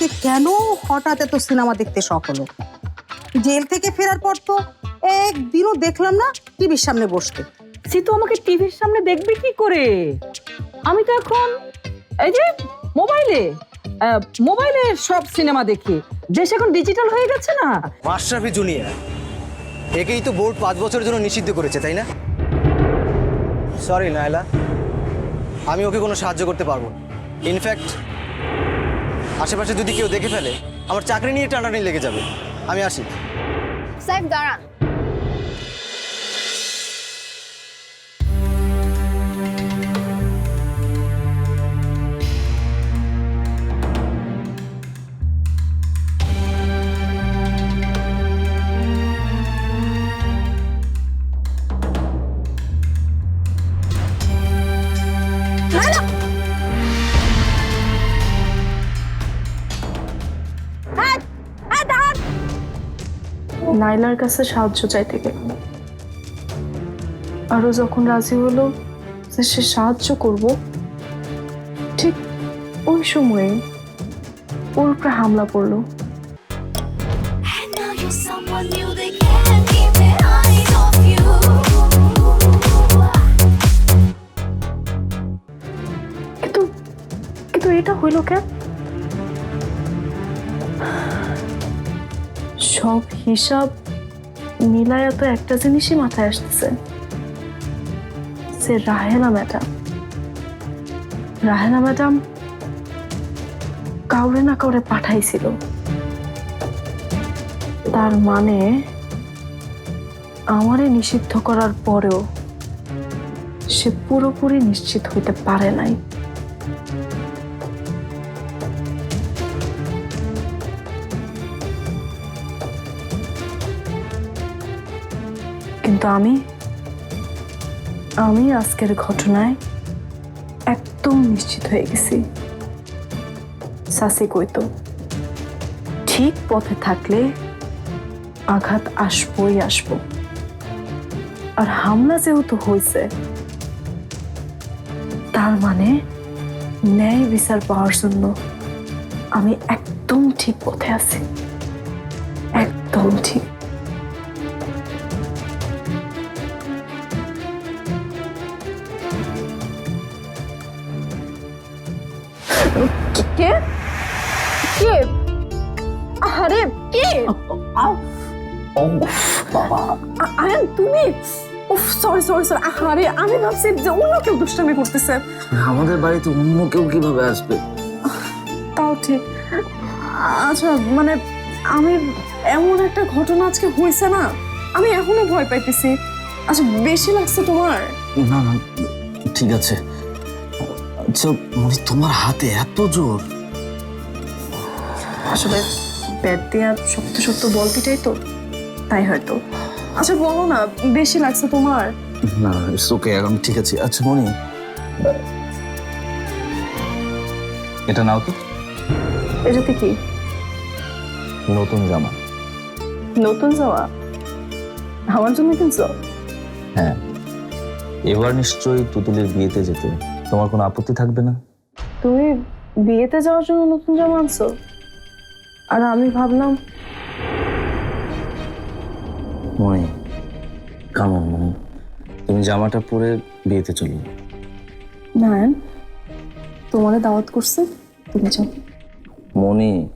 আজকে কেন হঠাৎ এত সিনেমা দেখতে শখ হলো? জেল থেকে ফেরার পর তো একদিনও দেখলাম না টিভির সামনে বসতে। সিতু আমাকে টিভির সামনে দেখবে কি করে? আমি তো এখন এই যে মোবাইলে আহ, মোবাইলে সব সিনেমা দেখি। দেশ এখন ডিজিটাল হয়ে গেছে না? মাশরাফি জুনিয়র একেই তো বোর্ড পাঁচ বছরের জন্য নিষিদ্ধ করেছে তাই না? সরি নায়লা আমি ওকে কোনো সাহায্য করতে পারব ইনফ্যাক্ট আশেপাশে যদি কেউ দেখে ফেলে, আমার চাকরি নিয়ে টানাটানি লেগে যাবে। আমি আসি। সাহেব, দাঁড়ান। নাইলার কাছে সাহায্য চাইতে গেলাম আরও যখন রাজি হলো যে সে সাহায্য করব ঠিক ওই সময়ে ওর উপরে হামলা পড়ল। And now you're someone new, they can't keep their eyes off you. কিন্তু কিন্তু এটা হইল কেন? সব হিসাব মিলায়া তো একটা জিনিসই মাথায় আসতেছে। সে রাহেলা ম্যাডাম। রাহেলা ম্যাডাম কাউরে না কাউরে পাঠাইছিল। তার মানে আমারে নিষিদ্ধ করার পরেও সে পুরোপুরি নিশ্চিত হইতে পারে নাই। কিন্তু আমি আমি আজকের ঘটনায় একদম নিশ্চিত হয়ে গেছি। সাসি কইতো ঠিক পথে থাকলে আঘাত আসবই আসব। আর হামলা যেহেতু হয়েছে, তার মানে ন্যায় বিচার পাওয়ার জন্য আমি একদম ঠিক পথে আছি। একদম ঠিক। কে? কে? আরে কে? আয়ান তুমি? উফ সরি সরি সরি আরে আমি ভাবছি যে অন্য কেউ দুষ্টামি করতেছে। আমাদের বাড়িতে অন্য কেউ কীভাবে আসবে? তাও ঠিক। আচ্ছা মানে আমি এমন একটা ঘটনা আজকে হয়েছে না আমি এখনও ভয় পাইতেছি। আচ্ছা বেশি লাগছে তোমার? না না ঠিক আছে। আচ্ছা মানে তোমার হাতে এত জোর? আসলে ব্যাট দেওয়া শক্ত শক্ত বল পিটাই তো তাই হয়তো। আচ্ছা বলো না বেশি লাগছে তোমার? না ওকে এখন ঠিক আছে। আচ্ছা মনি। এটা নাও তো। এটাতে কি? নতুন জামা। নতুন যাওয়া আমার জন্য কিনছো? হ্যাঁ। এবার নিশ্চয়ই তুতুলের বিয়েতে যেতে। তোমার কোনো আপত্তি থাকবে না? তুমি বিয়েতে যাওয়ার জন্য নতুন জামা আনছো? আর আমি ভাবলাম মনি কামন মনি। তুমি জামাটা পরে বিয়েতে চলো। নায়ন তোমারে দাওয়াত করছে তুমি যাও। মনি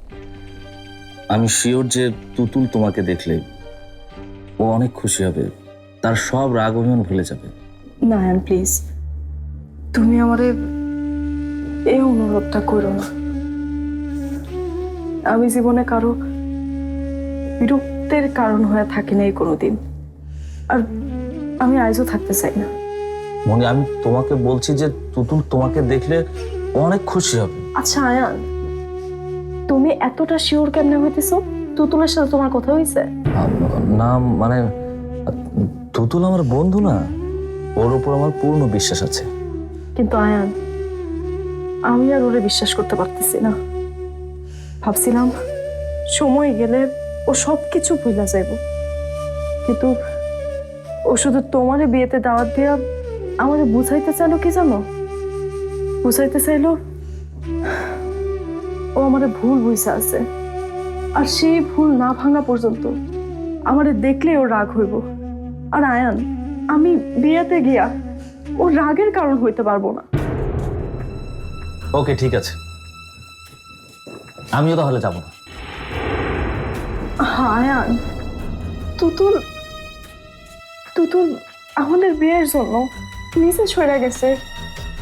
আমি শিওর যে তুতুল তোমাকে দেখলে ও অনেক খুশি হবে। তার সব রাগ অভিমান ভুলে যাবে। নায়ন প্লিজ তুমি আমারে এই অনুরোধটা করো না। আমি জীবনে কারও বিরক্তের কারণ হয়ে থাকি নাই কোনোদিন। আর আমি আজও থাকতে চাই না। মনি আমি তোমাকে বলছি যে তুতুল তোমাকে দেখলে অনেক খুশি হবে। আচ্ছা আয়ান তুমি এতটা শিওর কেমনে হইতেছো? তুতুলের সাথে তোমার কথা হইছে? না মানে তুতুল আমার বন্ধু না। ওর উপর আমার পূর্ণ বিশ্বাস আছে। কিন্তু আয়ান, আমি আর ওরে বিশ্বাস করতে পারতেছি না। ভাবছিলাম সময় গেলে ও সব কিছু ভুলা যাইব কিন্তু ও শুধু তোমারে বিয়েতে দাওয়াত দিয়া আমারে বুঝাইতে চাইলো কি জানো? বুঝাইতে চাইলো ও আমারে ভুল বুঝা আছে। আর সেই ভুল না ভাঙা পর্যন্ত আমারে দেখলেই ও রাগ হইব। আর আয়ান, আমি বিয়েতে গিয়া ও রাগের কারণ হইতে পারব না। ওকে ঠিক আছে। আমিও তাহলে যাব না। হায়ান তুতুল তুতুল আমাদের বিয়ের জন্য নিচে সরে গেছে।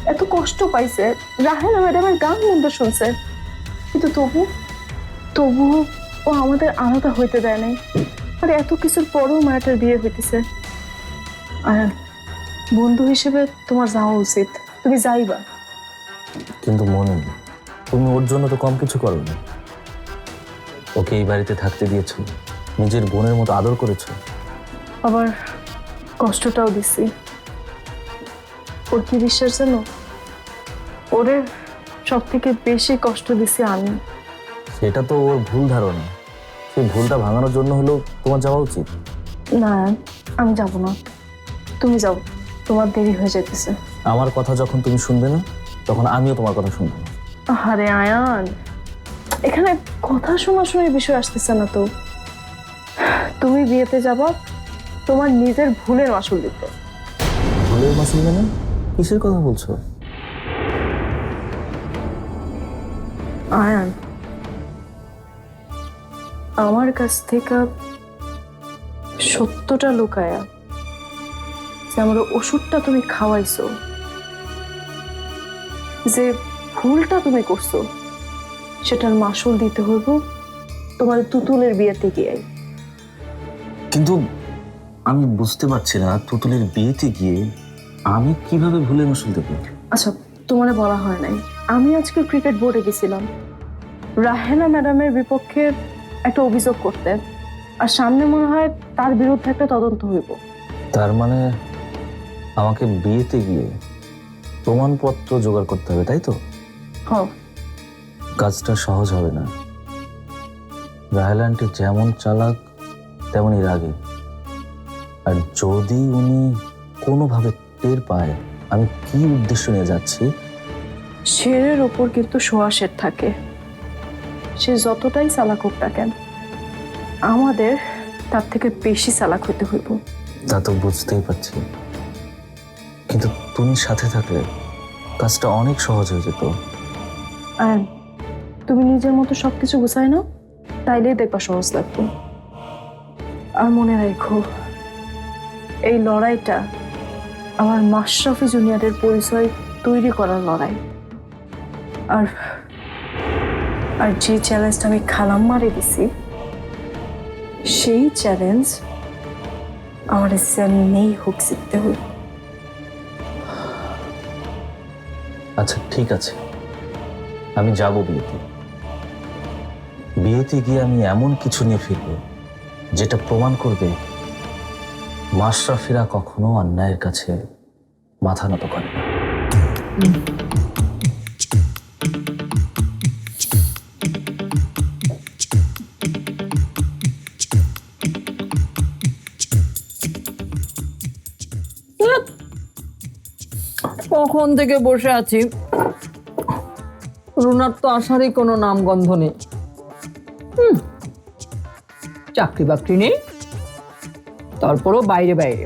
এত কষ্ট পাইছে। রাহেলা ম্যাডামের গান মন্দ শুনছে। কিন্তু তবু তবু ও আমাদের আলাদা হইতে দেয় নাই। আর এত কিছুর পরও মায়াটার বিয়ে হইতেছে। আয়ান বন্ধু হিসেবে তোমার যাওয়া উচিত। তুমি যাইবা। কিন্তু মনে তুমি ওর জন্য তো কম কিছু করোনি ওকে এই বাড়িতে থাকতে দিয়েছ। নিজের বোনের মতো আদর করেছ। আবার কষ্টটাও দিছি। ওর কি বিশ্বাস জানো? ওরে সব থেকে বেশি কষ্ট দিছি আমি। সেটা তো ওর ভুল ধারণা। সেই ভুলটা ভাঙানোর জন্য হলো তোমার যাওয়া উচিত। না আমি যাব না। তুমি যাও। তোমার দেরি হয়ে যেতেছে আমার কথা যখন তুমি শুনবে না তখন আমিও তোমার কথা শুনব না। আরে আয়ান এখানে কথা শোনাশোনার বিষয় আসতেছে না তো। তুমি বিয়েতে যাবা তোমার নিজের ভুলের মাসুল দিতে। ভুলের মাসুল মানে? কিসের কথা বলছো? আয়ান আমার কাছ থেকে সত্যটা লুকায়া যে আমার ওষুধটা তুমি খাওয়াইছো যে ভুলটা তুমি করছ সেটার মাসুল দিতে হইব তোমার তুতুলের বিয়েতে গিয়ে। কিন্তু আমি বুঝতে পারছি না তুতুলের বিয়েতে গিয়ে আমি কীভাবে ভুলে মাসুল দেবো? আচ্ছা তোমার বলা হয় নাই। আমি আজকে ক্রিকেট বোর্ডে গেছিলাম। রাহেনা ম্যাডামের বিপক্ষে একটা অভিযোগ করতে আর সামনে মনে হয় তার বিরুদ্ধে একটা তদন্ত হইব। তার মানে আমাকে বিয়েতে গিয়ে প্রমাণপত্র জোগাড় করতে হবে তাই তো? হ কাজটা সহজ হবে না। রাহেলা আন্টি যেমন চালাক তেমনই রাগে। আর যদি উনি কোনোভাবে টের পায় আমি কি উদ্দেশ্য নিয়ে যাচ্ছি? শেরের ওপর কিন্তু শোয়া শের থাকে। সে যতটাই চালাক হোক না কেন আমাদের তার থেকে বেশি চালাক হতে হইব। তা তো বুঝতেই পারছি। কিন্তু তুমি সাথে থাকলে কাজটা অনেক সহজ হয়ে যেত। আর তুমি নিজের মতো সবকিছু গুছাই নাও, তাইলেই দেখবা সহজ লাগবে। আর মনে রাখো, এই লড়াইটা আমার মাশরাফি জুনিয়রের পরিচয় তৈরি করার লড়াই। আর আর যে চ্যালেঞ্জটা আমি খালাম মারে দিছি, সেই চ্যালেঞ্জ আমার নেই হোক জিততে হইব। আচ্ছা ঠিক আছে। আমি যাব বিয়েতে। বিয়েতে গিয়ে আমি এমন কিছু নিয়ে ফিরব, যেটা প্রমাণ করবে মাশরাফিরা কখনো অন্যায়ের কাছে মাথা নত করে না। কখন থেকে বসে আছি? রুনার তো আসারই কোনো নামগন্ধ নেই। হুম, চাকরি বাকরি নেই। তারপরও বাইরে বাইরে।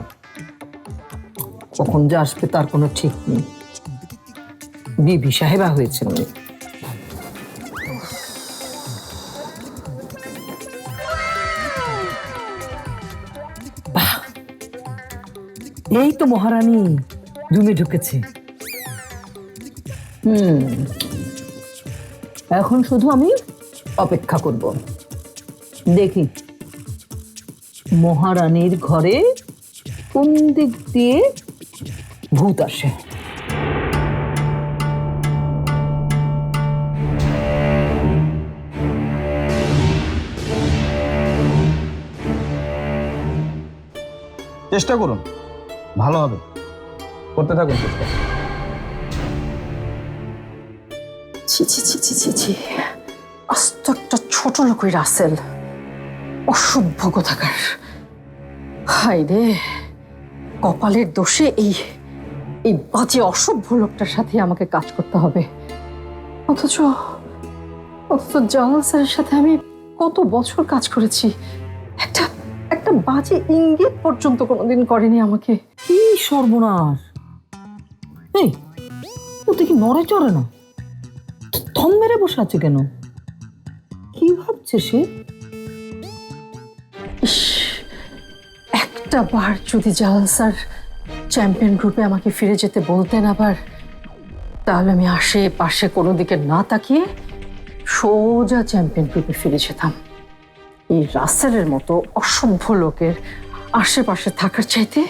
কখন যে আসবে তার কোনো ঠিক নেই। বিবি সাহেবা হয়েছেন উনি। এই তো মহারানী রুমে ঢুকেছে। হুম। এখন শুধু আমি অপেক্ষা করব। দেখি। মহারানীর ঘরে কোন দিক দিয়ে ভূত আসে? চেষ্টা করুন। ভালো হবে। করতে থাকুন সিস্টার ছি ছি ছি ছি ছি ছি। আস্ত একটা ছোট লোকই রাসেল। অসভ্য কোথাকার। হাই রে, কপালের দোষে এই এই বাজে অসভ্য লোকটার সাথে আমাকে কাজ করতে হবে। অথচ অথচ জালাল স্যারের সাথে আমি কত বছর কাজ করেছি। একটা একটা বাজে ইঙ্গিত পর্যন্ত কোনোদিন করেনি আমাকে। কি সর্বনাশ। এই, ও দেখি নড়ে চড়ে না। থম মেরে বসে আছে কেন? কি ভাবছে সে? একটা বার যদি জালাল স্যার চ্যাম্পিয়ন গ্রুপে আমাকে ফিরে যেতে বলতেন আবার তাহলে আমি আশে পাশে কোনো দিকে না তাকিয়ে সোজা চ্যাম্পিয়ন গ্রুপে ফিরে যেতাম। এই রাসেলের মতো অসভ্য লোকের আশেপাশে থাকার চাইতে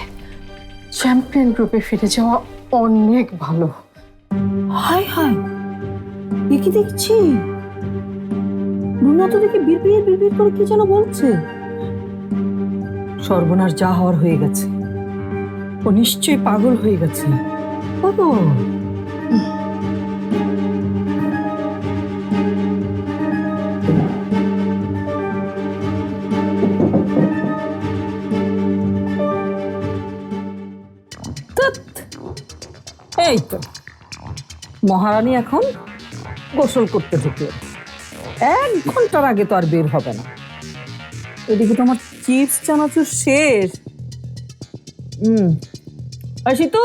চ্যাম্পিয়ন গ্রুপে ফিরে যাওয়া অনেক ভালো। হাই হাই এ দেখছি। তো দেখে বিড়বিড় বিড়বিড় করে কি যেন বলছে। সর্বনাশ যা হওয়ার হয়ে গেছে। ও নিশ্চয়ই পাগল হয়ে গেছে। পাগল এই তো। মহারানী এখন গোসল করতে ঢুকলো। এক ঘণ্টার আগে তো আর বের হবে না। এদিকে তো আমার চিপস চানাচুর শেষ। হুম সিতু!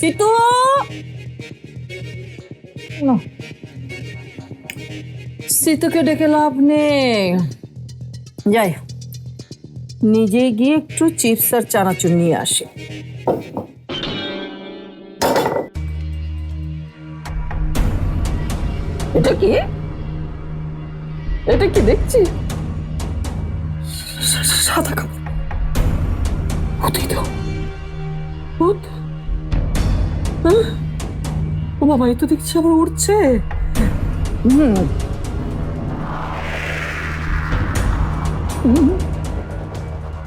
সিতু। সিতুকে ডেকে লাভ নেই। যাই নিজে গিয়ে একটু চিপস আর চানাচুর নিয়ে আসে। এটা কি এটা কি দেখছি সাদা কাপড় হতেই তো হ্যাঁ? ও বাবা এই তো দেখছি আবার উঠছে হুম হুম।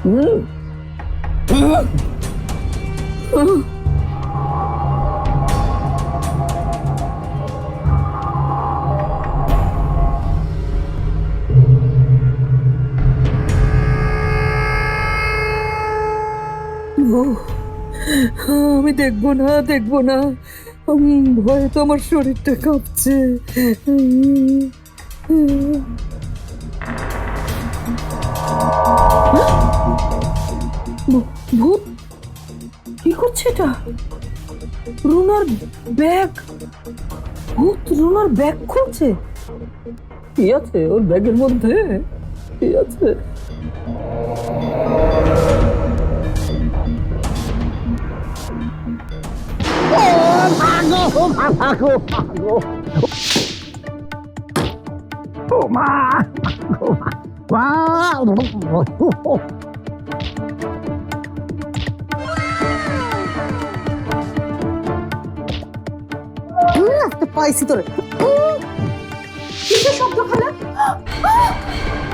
হুম। হুম। দেখব না দেখব না। ভয়ে তো আমার শরীরটা কাঁপছে। ভূত? কি করছে এটা? রুনার ব্যাগ। ভূত রুনার ব্যাগ খুলছে? কি আছে ওর ব্যাগের মধ্যে? কি আছে? তো পাইছি তোরে কিসের শব্দ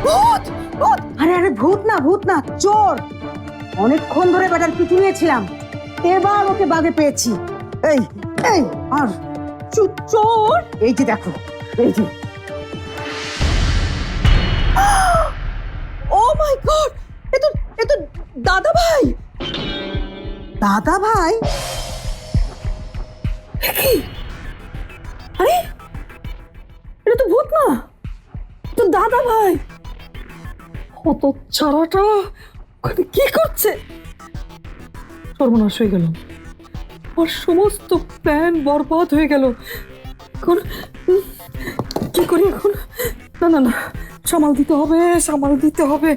ভূত ভূত আরে আরে ভূত না ভূত না চোর অনেকক্ষণ ধরে বেটার পিছু নিয়েছিলাম এবার ওকে বাগে পেয়েছি এই এই, আর এই যে দেখো, এই যে। ও মাই গড! এ তো এ তো দাদা ভাই দাদা ভাই আরে, এটা তো ভূত না? তো দাদা ভাই ছাড়াটা ওখানে কি করছে? সর্বনাশ হয়ে গেল। আমার সমস্ত প্ল্যান বরবাদ হয়ে গেল। এখন কি করি এখন? না না না সামাল দিতে হবে সামাল দিতে হবে।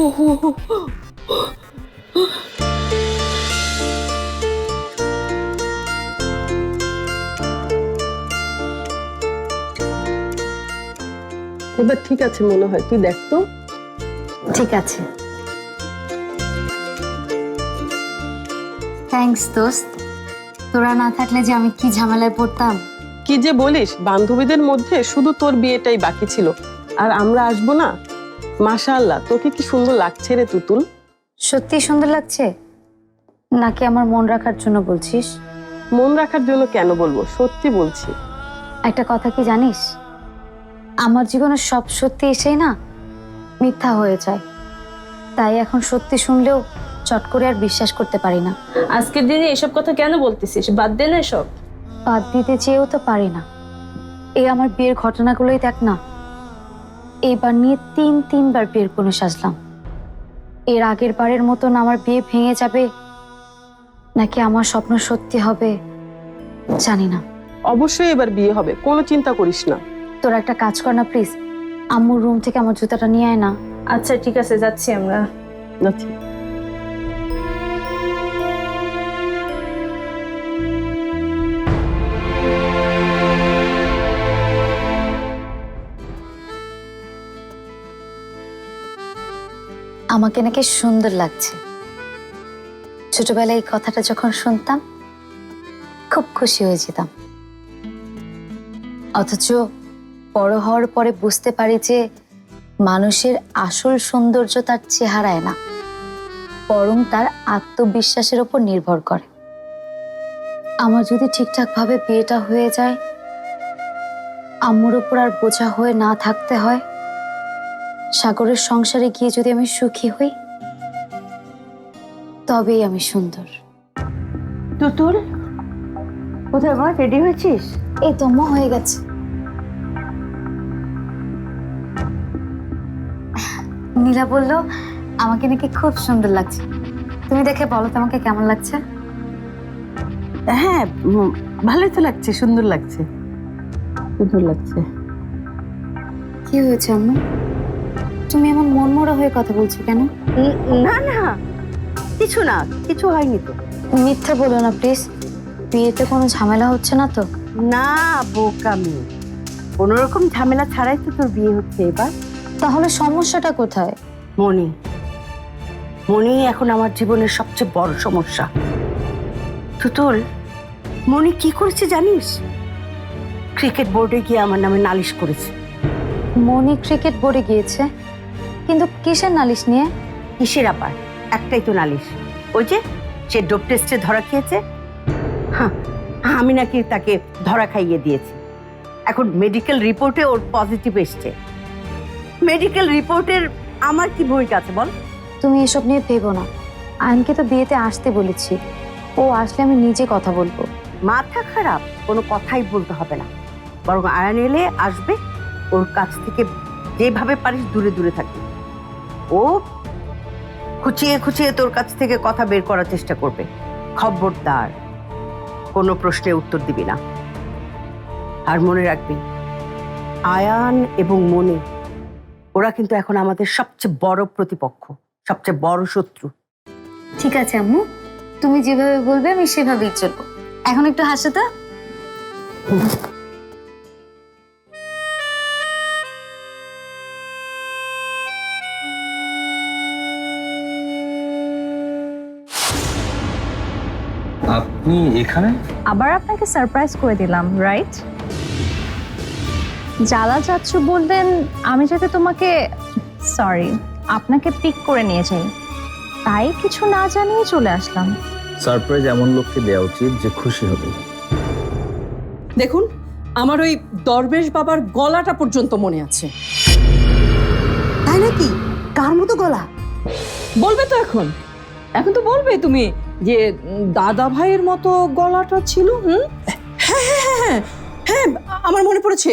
ও হো হো এবার ঠিক আছে মনে হয় তুই দেখ তো। ঠিক আছে। থ্যাঙ্কস দোস্ত। তোরা না থাকলে যে আমি কি ঝামেলায় পড়তাম? কি যে বলিস বান্ধবীদের মধ্যে শুধু তোর বিয়েটাই বাকি ছিল। আর আমরা আসব না? মাশাআল্লাহ তোকে কি সুন্দর লাগছে রে তুতুল? সত্যি সুন্দর লাগছে? নাকি আমার মন রাখার জন্য বলছিস? মন রাখার জন্য কেন বলব? সত্যি বলছি। একটা কথা কি জানিস? আমার জীবনের সব সত্যি এসেই না মিথ্যা হয়ে যায়। তাই এখন সত্যি শুনলেও চট করে আর বিশ্বাস করতে পারি না। আজকের দিনে এসব কথা কেন বলতেছিস? বাদ দে না এসব। বাদ দিতে চেয়েও তো পারি না। এই আমার বিয়ের ঘটনাগুলোই দেখ না। এইবার নিয়ে তিন তিনবার বিয়ের কোনো সাজলাম। এর আগের বারের মতন আমার বিয়ে ভেঙে যাবে নাকি আমার স্বপ্ন সত্যি হবে জানি না। অবশ্যই এবার বিয়ে হবে কোনো চিন্তা করিস না। তোর একটা কাজ কর না প্লিজ। আম্মুর রুম থেকে আমার জুতাটা নিয়ে আয় না। আচ্ছা ঠিক আছে যাচ্ছি আমরা। আচ্ছা আমাকে নাকি সুন্দর লাগছে। ছোটবেলায় এই কথাটা যখন শুনতাম, খুব খুশি হয়ে যেতাম। অথচ বড় হওয়ার পরে বুঝতে পারি যে মানুষের আসল সৌন্দর্য তার চেহারায় না, বরং তার আত্মবিশ্বাসের ওপর নির্ভর করে। আমার যদি ঠিকঠাকভাবে বিয়েটা হয়ে যায়, আম্মুর ওপর আর বোঝা হয়ে না থাকতে হয় সাগরের সংসারে গিয়ে যদি আমি সুখী হই তবেই আমি সুন্দর। তুতুল কোথায় মা? রেডি হয়েছিস? এই তো আম্মা হয়ে গেছে। নীলা বলল আমাকে নাকি খুব সুন্দর লাগছে। তুমি দেখে বলো তো আমাকে কেমন লাগছে? হ্যাঁ ভালোই তো লাগছে সুন্দর লাগছে। সুন্দর লাগছে। কি হয়েছে আম্মু? তুমি এমন মনমরা হয়ে কথা বলছো কেন? না না। কিছু না কিছু হয়নি তো। মিথ্যা বলো না প্লিজ। বিয়েতে কোনো ঝামেলা হচ্ছে না তো? না বোকামি কোনো রকম ঝামেলা ছাড়াই তো তোর বিয়ে হচ্ছে এবার। তাহলে সমস্যাটা কোথায়? মনি মনি এখন আমার জীবনের সবচেয়ে বড় সমস্যা। তুতুল মনি কি করেছে জানিস? ক্রিকেট বোর্ডে গিয়ে আমার নামে নালিশ করেছে। মনি ক্রিকেট বোর্ডে গিয়েছে? কিন্তু কিসের নালিশ নিয়ে? কিসের আবার? একটাই তো নালিশ। ওই যে সে ডোপ টেস্টে ধরা খেয়েছে? হ্যাঁ আমি নাকি তাকে ধরা খাইয়ে দিয়েছি। এখন মেডিকেল রিপোর্টে ওর পজিটিভ এসছে। মেডিকেল রিপোর্টের আমার কি ভূমিকা আছে বল? তুমি এসব নিয়ে ভেবো না। আইনকে তো বিয়েতে আসতে বলেছি। ও আসলে আমি নিজে কথা বলব। মাথা খারাপ কোনো কথাই বলতে হবে না। বরং আয়ান এলে আসবে ওর কাছ থেকে যেভাবে পারিস দূরে দূরে থাকবি। ও খুচিয়ে খুচিয়ে তোর কাছ থেকে কথা বের করার চেষ্টা করবে। খবরদার। কোনো প্রশ্নের উত্তর দিবি না। আর মনে রাখবি, আয়ান এবং মনে, ওরা কিন্তু এখন আমাদের সবচেয়ে বড় প্রতিপক্ষ, সবচেয়ে বড় শত্রু। ঠিক আছে আম্মু, তুমি যেভাবে বলবে আমি সেভাবেই চলবো। এখন একটু হাসো তো। আপনি এখানে? আবার আপনাকে সারপ্রাইজ করে দিলাম রাইট জ্বালা চাচ্ছু বললেন আমি যাতে তোমাকে সরি আপনাকে পিক করে নিয়ে যাই। তাই কিছু না জানিয়ে চলে আসলাম। সারপ্রাইজ এমন লোককে দেওয়া উচিত যে খুশি হবে। দেখুন আমার ওই দরবেশ বাবার গলাটা পর্যন্ত মনে আছে। তাই নাকি? কার মতো গলা? বলবে তো এখন। এখন তো বলবে তুমি। যে দাদা ভাইয়ের মতো গলাটা ছিল হুম? হ্যাঁ হ্যাঁ হ্যাঁ হ্যাঁ আমার মনে পড়েছে।